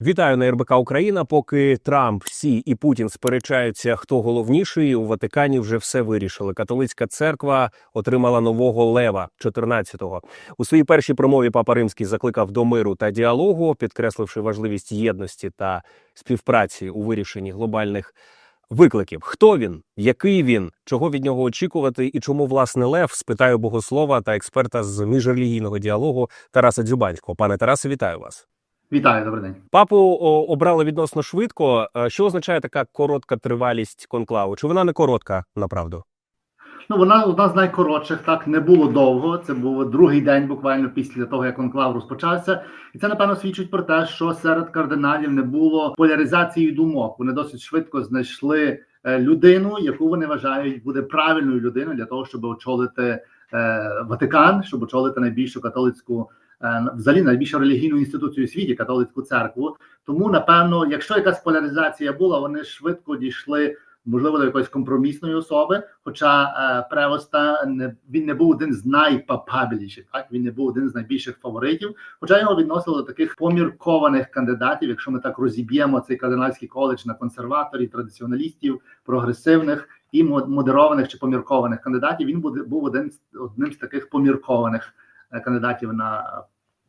Вітаю на РБК Україна. Поки Трамп, Сі і Путін сперечаються, хто головніший, у Ватикані вже все вирішили. Католицька церква отримала нового лева 14-го. У своїй першій промові Папа Римський закликав до миру та діалогу, підкресливши важливість єдності та співпраці у вирішенні глобальних викликів. Хто він, який він, чого від нього очікувати, і чому власне лев? Спитаю богослова та експерта з міжрелігійного діалогу Тараса Дзюбанського. Пане Тарасе, вітаю вас. Вітаю, добрий день. Папу обрали відносно швидко. Що означає така коротка тривалість конклаву? Чи вона не коротка направду? Ну вона одна з найкоротших, так не було довго. Це був другий день, буквально після того, як конклав розпочався, і це напевно свідчить про те, що серед кардиналів не було поляризації думок. Вони досить швидко знайшли е, людину, яку вони вважають буде правильною людиною для того, щоб очолити е, Ватикан, щоб очолити найбільшу католицьку. Е, Взагалі найбільшу релігійну інституцію у світі католицьку церкву. Тому напевно, якщо якась поляризація була, вони швидко дійшли можливо до якоїсь компромісної особи. Хоча е, Превоста не він не був один з найпапабіліших, так він не був один з найбільших фаворитів. Хоча його відносили до таких поміркованих кандидатів. Якщо ми так розіб'ємо цей кардинальський коледж на консерваторів, традиціоналістів, прогресивних і мо- модерованих чи поміркованих кандидатів, він був один з одним з таких поміркованих е, кандидатів на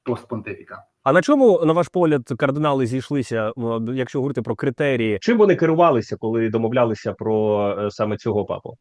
пост понтифіка. А на чому, на ваш погляд, кардинали зійшлися, якщо говорити про критерії? Чим вони керувалися, коли домовлялися про е, саме цього папу?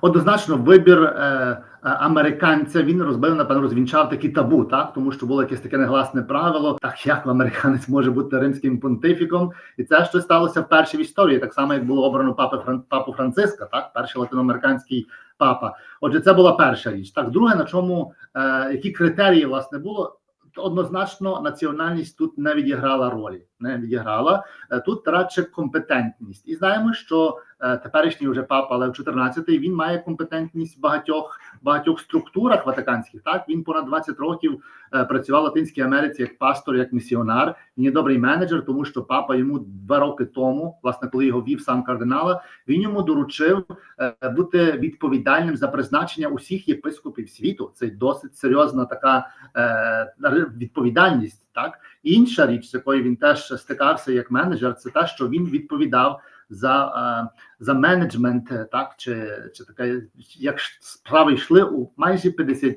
Однозначно, вибір е, е, американця він розбив, напевно, розвінчав такі табу, так тому що було якесь таке негласне правило, так як американець може бути римським понтифіком, і це що сталося вперше в історії, так само як було обрано папи Фран, папу Франциска, так перший латиноамериканський папа. Отже, це була перша річ. Так, друге, на чому е, які критерії власне було. Однозначно, національність тут не відіграла ролі, не відіграла Е, тут радше компетентність, і знаємо, що е, теперішній вже папа Лев 14 він має компетентність в багатьох багатьох структурах ватиканських. Так він понад 20 років е, працював в Латинській Америці як пастор, як місіонар. Він є добрий менеджер, тому що папа йому два роки тому, власне, коли його вів сам кардинала, він йому доручив бути відповідальним за призначення усіх єпископів світу. Це досить серйозна така відповідальність. Так інша річ, з якою він теж стикався як менеджер, це те, що він відповідав за е, за менеджмент, е, так чи чи таке, як справи йшли у майже 50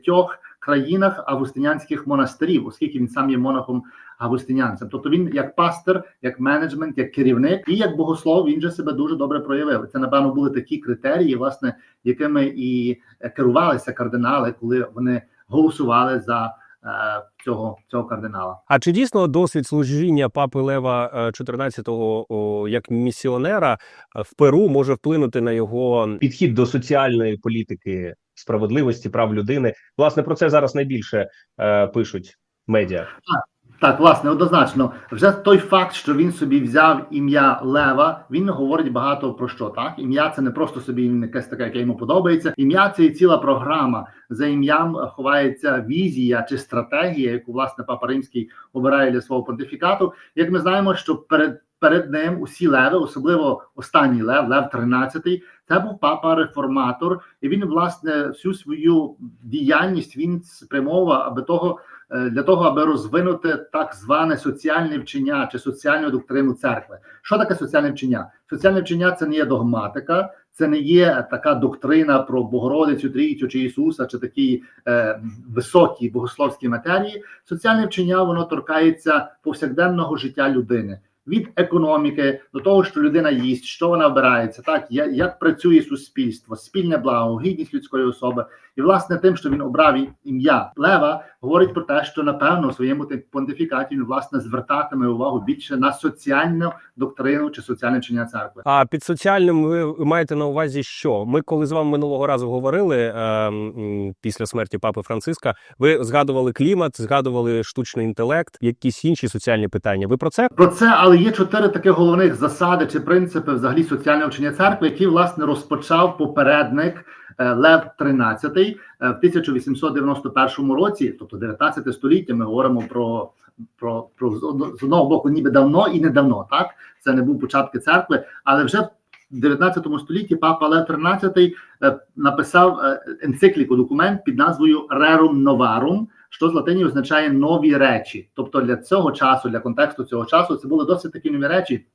країнах августинянських монастирів, оскільки він сам є монахом августинянцем. Тобто він як пастор, як менеджмент, як керівник і як богослов він же себе дуже добре проявив. Це напевно були такі критерії, власне, якими і керувалися кардинали, коли вони голосували за. Е, Цього цього кардинала А чи дійсно досвід служіння папи Лева е, 14-го як місіонера е, в Перу може вплинути на його підхід до соціальної політики, справедливості, прав людини? Власне про це зараз найбільше е, пишуть медіа. Так, власне, однозначно, вже той факт, що він собі взяв ім'я Лева, він говорить багато про що. Так, ім'я це не просто собі якесь таке, яке йому подобається. Ім'я це і ціла програма. За ім'ям ховається візія чи стратегія, яку власне папа римський обирає для свого понтифікату. Як ми знаємо, що перед перед ним усі леви, особливо останній лев, лев 13, це був папа реформатор, і він власне всю свою діяльність він спрямовував аби того для того, аби розвинути так зване соціальне вчення чи соціальну доктрину церкви. Що таке соціальне вчення? Соціальне вчення це не є догматика, це не є така доктрина про Богородицю, Трійцю чи Ісуса, чи такі е, високі богословські матерії. Соціальне вчення воно торкається повсякденного життя людини. Від економіки до того, що людина їсть, що вона обирається, так як працює суспільство, спільне благо, гідність людської особи, і власне тим, що він обрав ім'я Лева, говорить про те, що напевно у своєму понтифікаті він власне звертатиме увагу більше на соціальну доктрину чи соціальне вчення церкви. А під соціальним ви маєте на увазі, що ми, коли з вами минулого разу говорили е, після смерті папи Франциска, ви згадували клімат, згадували штучний інтелект, якісь інші соціальні питання. Ви про це? Про це, але є чотири таких головних засади чи принципи взагалі соціального вчення церкви, які власне розпочав попередник Лев XIII е, в 1891 році, тобто 19 століття. Ми говоримо про, про, про з одного боку, ніби давно і недавно. Так це не був початки церкви, але вже в 19 столітті папа Лев XIII е, написав е, енцикліку документ під назвою Rerum Novarum, що з латині означає нові речі. Тобто для цього часу, для контексту цього часу, це були досить такі нові речі.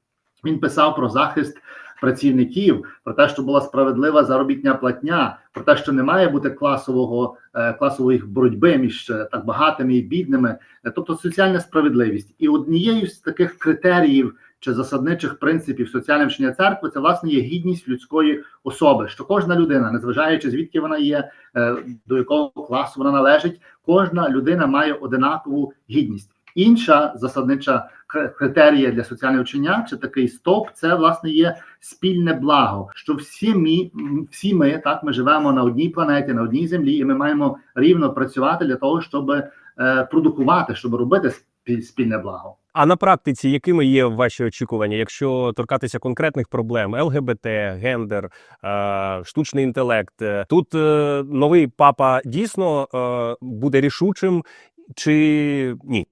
Він писав про захист працівників, про те, що була справедлива заробітня платня, про те, що не має бути класового е, класової боротьби між е, так багатими і бідними, Е, тобто соціальна справедливість. І однією з таких критеріїв чи засадничих принципів соціального вчення церкви це власне є гідність людської особи, що кожна людина, незважаючи звідки вона є, до якого класу вона належить, кожна людина має одинакову гідність. Інша засаднича кри- критерія для соціального вчення, чи такий стоп, це власне є спільне благо. Що всі ми, всі ми так ми живемо на одній планеті, на одній землі, і ми маємо рівно працювати для того, щоб е, продукувати, щоб робити спіль- спільне благо. А на практиці, якими є ваші очікування, якщо торкатися конкретних проблем ЛГБТ, гендер, е, штучний інтелект, е, тут е, новий папа дійсно буде рішучим чи ні?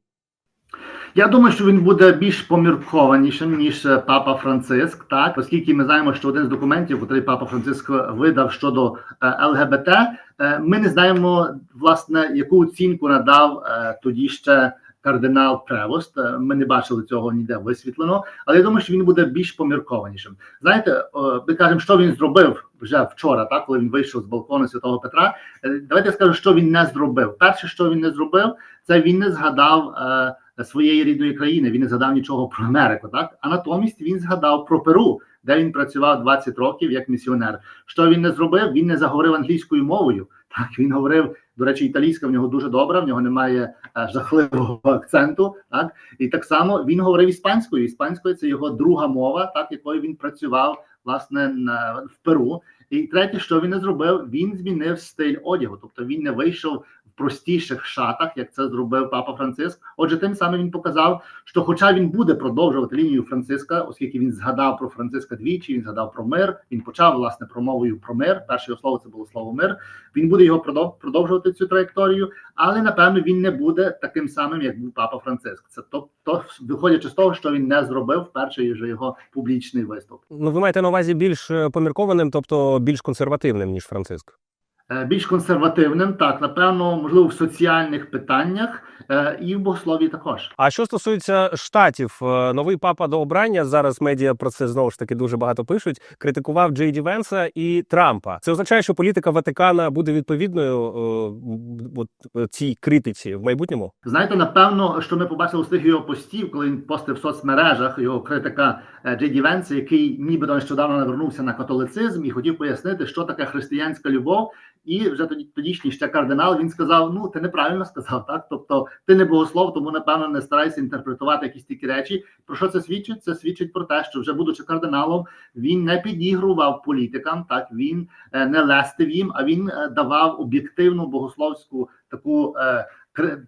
Я думаю, що він буде більш поміркованішим ніж е, папа Франциск, так оскільки ми знаємо, що один з документів, який папа Франциск видав щодо е, ЛГБТ, е, ми не знаємо власне яку оцінку надав тоді ще кардинал Превост. Ми не бачили цього ніде висвітлено, але я думаю, що він буде більш поміркованішим. Знаєте, ми кажемо, що він зробив вже вчора, так коли він вийшов з балкону Святого Петра. Давайте скажу, що він не зробив. Перше, що він не зробив, це він не згадав. Своєї рідної країни. Він не згадав нічого про Америку, так а натомість він згадав про Перу, де він працював 20 років як місіонер. Що він не зробив? Він не заговорив англійською мовою. Так він говорив. До речі, італійська в нього дуже добра, в нього немає е, жахливого акценту. Так і так само він говорив іспанською. Іспанською це його друга мова, так якою він працював власне на в Перу. І третє, що він не зробив, він змінив стиль одягу, тобто він не вийшов простіших шатах, як це зробив папа Франциск. Отже, тим самим він показав, що, хоча він буде продовжувати лінію Франциска, оскільки він згадав про Франциска двічі, він згадав про мир. Він почав власне промовою про мир. Перше його слово це було слово мир. Він буде його продов- продовжувати цю траєкторію, але напевно він не буде таким самим, як був папа Франциск. Це то, виходячи з того, що він не зробив перший же його публічний виступ. Ну ви маєте на увазі більш е, поміркованим, тобто більш консервативним ніж Франциск. Е, Більш консервативним, так напевно, можливо, в соціальних питаннях і в богослові також. А що стосується штатів, е, новий папа до обрання зараз медіа про це знову ж таки дуже багато пишуть. Критикував Джей Ді Венса і Трампа. Це означає, що політика Ватикана буде відповідною е, от, е, цій критиці в майбутньому. Знаєте, напевно, що ми побачили з тих його постів, коли він постив в соцмережах його критика е, Джей Венса, який нібито нещодавно навернувся на католицизм і хотів пояснити, що таке християнська любов. І вже тоді тодішній ще кардинал він сказав: Ну, ти неправильно сказав, так тобто ти не богослов, тому напевно не старайся інтерпретувати якісь такі речі. Про що це свідчить? Це свідчить про те, що вже будучи кардиналом, він не підігрував політикам, так він е, не лестив їм, а він е, давав об'єктивну богословську таку. е,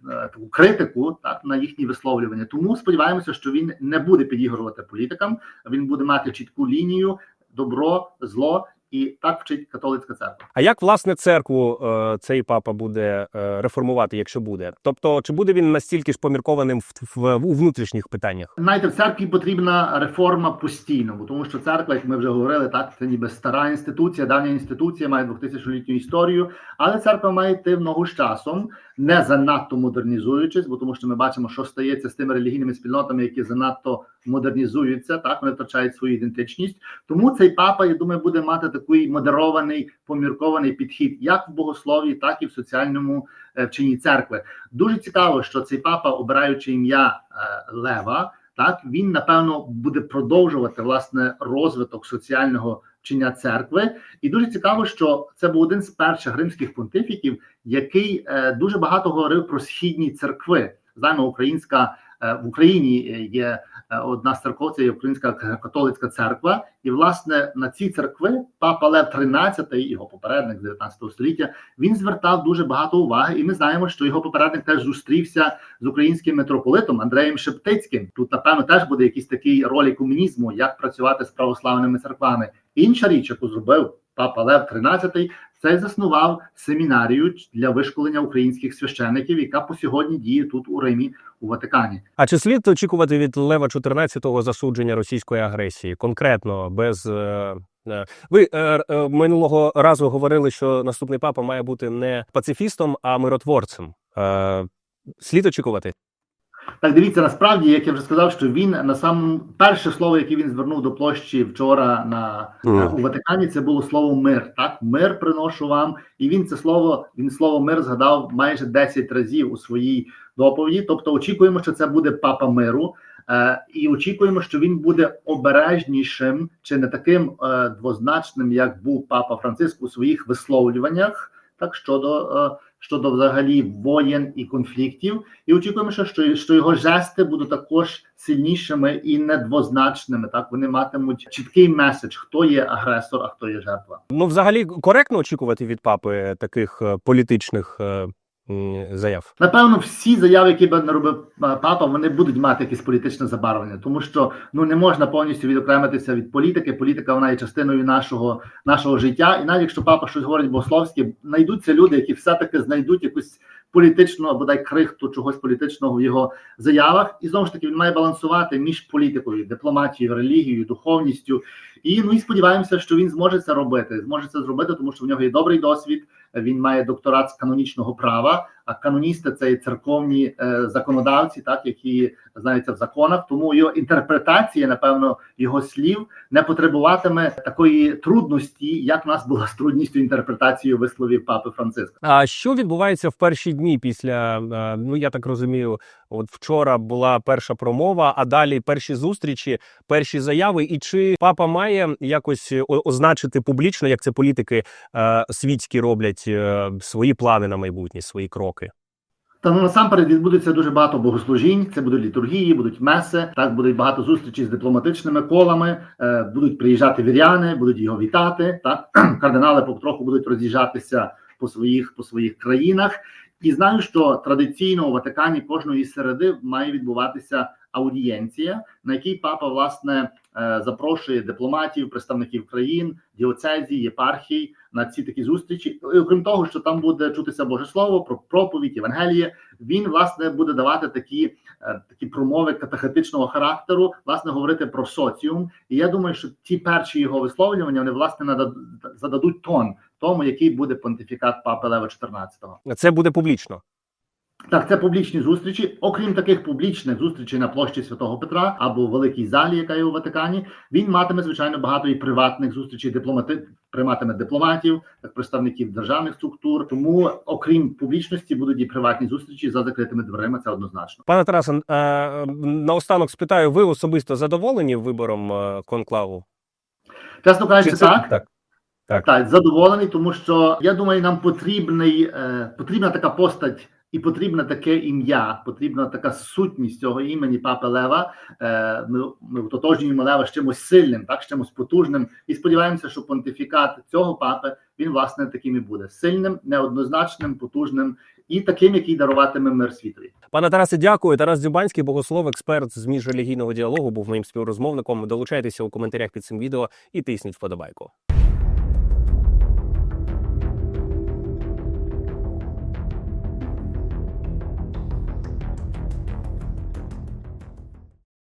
таку критику так на їхні висловлювання. Тому сподіваємося, що він не буде підігрувати політикам. Він буде мати чітку лінію добро, зло, і так вчить католицька церква. А як власне церкву е, цей папа буде е, реформувати, якщо буде? Тобто, чи буде він настільки ж поміркованим в, в, у внутрішніх питаннях? Знаєте, в церкві потрібна реформа постійно, бо тому що церква, як ми вже говорили, так це ніби стара інституція, давня інституція, має 2000-літню історію, але церква має йти в ногу з часом, не занадто модернізуючись, бо тому що ми бачимо, що стається з тими релігійними спільнотами, які занадто модернізуються, так вони втрачають свою ідентичність. Тому цей папа, я думаю, буде мати такий модерований, поміркований підхід, як в богослові, так і в соціальному е, вченні церкви. Дуже цікаво, що цей папа, обираючи ім'я е, Лева, так він напевно буде продовжувати власне розвиток соціального вчення церкви. І дуже цікаво, що це був один з перших римських понтифіків, який е, дуже багато говорив про східні церкви. Знаємо, українська в Україні є одна з церков, це є Українська католицька церква, і власне на ці церкви папа Лев XIII, його попередник з 19 століття, він звертав дуже багато уваги, і ми знаємо, що його попередник теж зустрівся з українським митрополитом Андреєм Шептицьким. Тут, напевно, теж буде якийсь такий ролі комунізму, як працювати з православними церквами. Інша річ, яку зробив папа Лев XIII, це заснував семінарію для вишколення українських священиків, яка по сьогодні діє тут у Римі у Ватикані. А чи слід очікувати від Лева 14-го засудження російської агресії? Конкретно без е, е, ви е, е, минулого разу говорили, що наступний папа має бути не пацифістом, а миротворцем. Е, слід очікувати. Так, дивіться, насправді, як я вже сказав, що він на самому перше слово, яке він звернув до площі вчора на Мгм. у Ватикані, це було слово мир. Так, мир приношу вам, і він це слово, він слово мир згадав майже 10 разів у своїй доповіді. Тобто, очікуємо, що це буде папа миру, е, і очікуємо, що він буде обережнішим чи не таким е, двозначним, як був папа Франциск у своїх висловлюваннях, так щодо. Е, Щодо взагалі воєн і конфліктів, і очікуємо, що, що, його жести будуть також сильнішими і недвозначними. Так вони матимуть чіткий меседж, хто є агресор, а хто є жертва. Ну, взагалі, коректно очікувати від папи таких е, політичних е, заяв. Напевно, всі заяви, які би не робив е, папа, вони будуть мати якесь політичне забарвлення, тому що ну не можна повністю відокремитися від політики. Політика вона є частиною нашого нашого життя. І навіть якщо папа щось говорить богословське, знайдуться люди, які все-таки знайдуть якусь політичну або дай крихту чогось політичного в його заявах. І знову ж таки він має балансувати між політикою, дипломатією, релігією, духовністю. І ну і сподіваємося, що він зможе це робити. Зможе це зробити, тому що в нього є добрий досвід. Він має докторат з канонічного права. А каноністи це є церковні е, законодавці, так які знаються в законах. Тому його інтерпретація, напевно, його слів не потребуватиме такої трудності, як в нас була з трудністю інтерпретацією висловів папи Франциска. А що відбувається в перші дні після? е, Ну я так розумію, от вчора була перша промова, а далі перші зустрічі, перші заяви. І чи папа має якось означити публічно, як це політики е, світські роблять е, свої плани на майбутнє, свої кроки? Та насамперед відбудеться дуже багато богослужінь. Це будуть літургії, будуть меси. Так будуть багато зустрічей з дипломатичними колами. Е, будуть приїжджати віряни, будуть його вітати. Так кардинали потроху будуть роз'їжджатися по своїх по своїх країнах. І знаю, що традиційно у Ватикані кожної середи має відбуватися аудієнція, на якій папа власне е, запрошує дипломатів, представників країн, діоцезій, єпархій на ці такі зустрічі. І окрім того, що там буде чутися Боже Слово про проповідь, Євангеліє, він власне буде давати такі, е, такі промови катехетичного характеру, власне, говорити про соціум. І я думаю, що ті перші його висловлювання вони власне зададуть тон тому, який буде понтифікат Папи Лева XIV. Це буде публічно. Так, це публічні зустрічі. Окрім таких публічних зустрічей на площі Святого Петра або в великій залі, яка є у Ватикані, він матиме звичайно багато і приватних зустрічей дипломати прийматиме дипломатів, представників державних структур. Тому, окрім публічності, будуть і приватні зустрічі за закритими дверима. Це однозначно. Пане Тарасе, е, наостанок спитаю, ви особисто задоволені вибором е, конклаву? Чесно кажучи, так. так. Так. Так, задоволений, тому що я думаю, нам потрібний е, потрібна така постать і потрібне таке ім'я, потрібна така сутність цього імені Папи Лева. Е, ми, ми ототожнюємо Лева з чимось сильним, так з чимось потужним, і сподіваємося, що понтифікат цього папи він власне таким і буде сильним, неоднозначним, потужним і таким, який даруватиме мир світові. Пане Тарасе, дякую. Тарас Дзюбанський, богослов, експерт з міжрелігійного діалогу, був моїм співрозмовником. Долучайтеся у коментарях під цим відео і тисніть вподобайку.